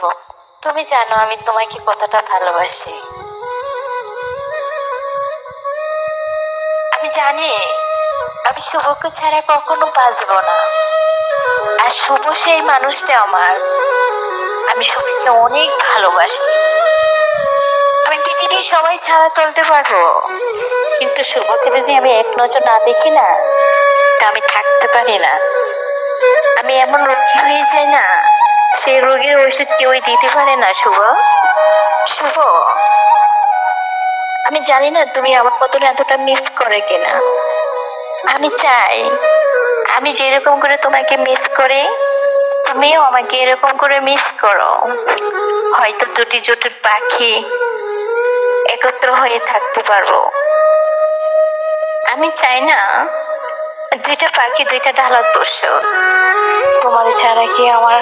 শুভ তুমি জানো আমি তোমাকে কতটা ভালোবাসি। আমি জানি, আমি শুভকে ছাড়া কখনো বাঁচবো না। আর শুভ সেই মানুষটা আমার। আমি শুভকে অনেক ভালোবাসি। আমি পৃথিবীর সবাই ছাড়া চলতে পারব। কিন্তু শুভকে যদি আমি এক নজর না দেখি না আমি থাকতে পারি না। আমি এমন রক্ষী হয়ে যাই না। সেই রোগের ওষুধ কেউই দিতে পারে না, শুভ? শুভ? আমি জানি না তুমি আমার মতন এতটা মিস করে কিনা। আমি চাই, আমি যেরকম করে তোমাকে মিস করি, তুমিও আমাকে এরকম করে মিস করো। হয়তো দুটি জোটের পাখি একত্র হয়ে থাকতে পারব। আমি চাই না, দুইটা পাখি, দুইটা ডালত বসো তোমার ছাড়া কি আমার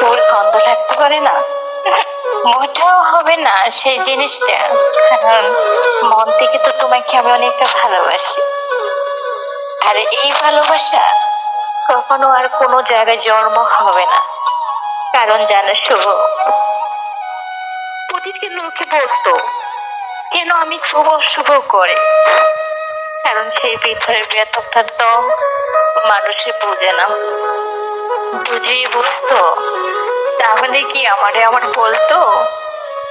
ফুল গন্ধ থাকতে পারে না? মোটাও হবে না সেই জিনিসটা। কারণ মন থেকে তো তোমাকে আমি অনেকটা ভালোবাসি। আর এই ভালোবাসা কখনো আর কোনো জায়গায় জন্ম হবে না। কারণ জানো শুভ প্রতিদিন লোকে বলতো কেন আমি শুভ শুভ করে? কারণ সেই ভিতরের বেতনটা তো মানুষে বোঝে না। বুঝেই বুঝতো তাহলে কি আমারে আমার বলতো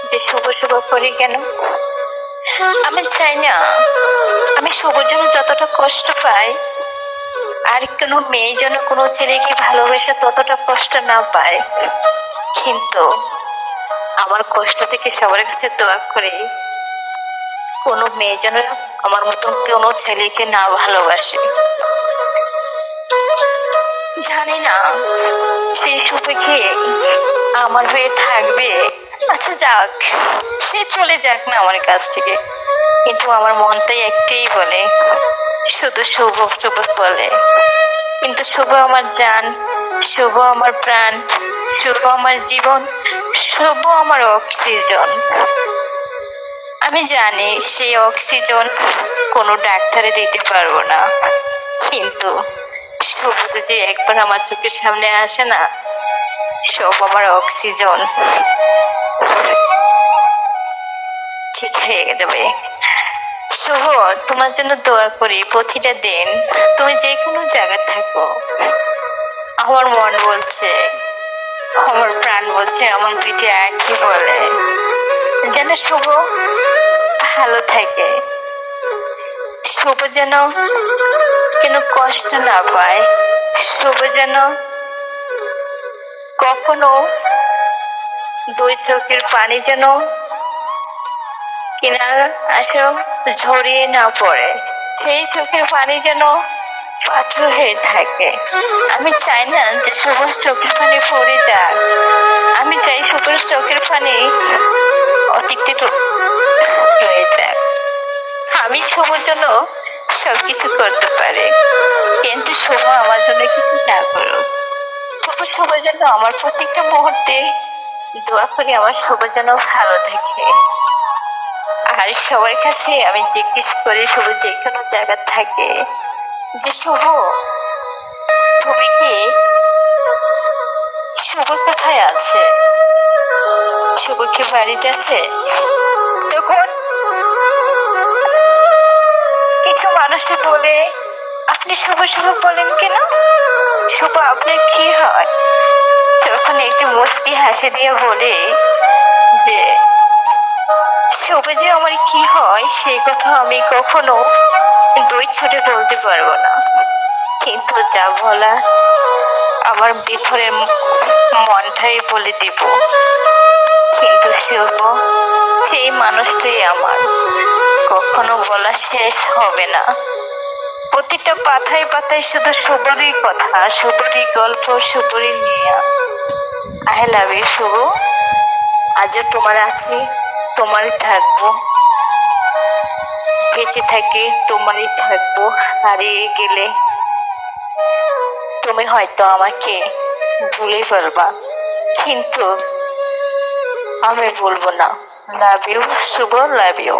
যে শুভ শুভ করি কেন? আমি চাই না। আমি শুভর জন্য যতটা কষ্ট পাই, আর কোনো মেয়ে যেন কোনো ছেলেকে ভালোবেসে ততটা কষ্ট না পায়। কিন্তু আমার কষ্ট থেকে সবার কাছে দোয়া করে, কোনো মেয়ে যেন আমার মতন কোনো ছেলেকে না ভালোবাসে। জানি না। সেই সুপেকে আমার হয়ে থাকবে। আচ্ছা যাক, সে চলে যাক না আমার কাছ থেকে। কিন্তু আমার মনটাই একটাই বলে, শুধু শুভ শুভ বলে। কিন্তু শুভ আমার জান, শুভ আমার প্রাণ, শুভ আমার জীবন, শুভ আমার অক্সিজেন। আমি জানি সেই অক্সিজেন কোনো ডাক্তারে দিতে পারব না, কিন্তু শুভ যে একবার আমার চোখের সামনে আসে না, সব আমার অক্সিজেন। ঠিক হয়ে যাবে শুভ, তোমার জন্য দোয়া করি, প্রতিটা দিন। তুমি যে কোনো জায়গায় থাকো। আমার মন বলছে, আমার প্রাণ বলছে, আমার পিঠে একই বলে। যেন শুভ ভালো থাকে। শুভ যেন যেন কষ্ট না পায়? শুভ যেন কখনো দুই চোখের পানি যেন কিনার আসো ঝরিয়ে না পড়ে। সেই চোখের পানি যেন পাথর হয়ে থাকে। আমি চাই না যে সবুজ চোখের পানি পড়ে যাক। আমি চাই সবুজ চোখের পানি অতিক্ত শুভর জন্য সবকিছু করতে পারে। কিন্তু শুভ আমার জন্য কিছু না করুক। তবু শুভর জন্য আমার প্রত্যেকটা মুহূর্তে দোয়া করি আমার শুভ যেন ভালো থাকে। আর সবার কাছে আমি জিজ্ঞেস করি শুভ যে কোনো জায়গা থাকে। যে শুভ তুমি কি শুভ কোথায় আছে? শুভ কি বাড়িতে আছে? তখন মানুষটা বলে, আপনি শুভ শুভ বলেন কেন? শুভ আপনার কি হয়? তখন একটি মুস্কি হাসি দিয়ে বলে যে, শুভ যে আমার কি হয়, সেই কথা আমি কখনো দুই ছুটে বলতে পারব না। কিন্তু যা বলা আমার ভিতরের মনটাই বলে দেব। কিন্তু শুভ, সেই মানুষটাই আমার। কখনো বলা শেষ হবে না। প্রতিটা পাতায় পাতায় শুধু শুভরই কথা শুভরই গল্প শুভরই নিয়া আই লাভ ইউ শুভ। আজও তোমার আছি তোমারই থাকব। বেঁচে থাকি তোমারই থাকব, হারিয়ে গেলে। তুমি হয়তো আমাকে ভুলে ফেলবা, কিন্তু আমি বলব না। Love you Shubho love you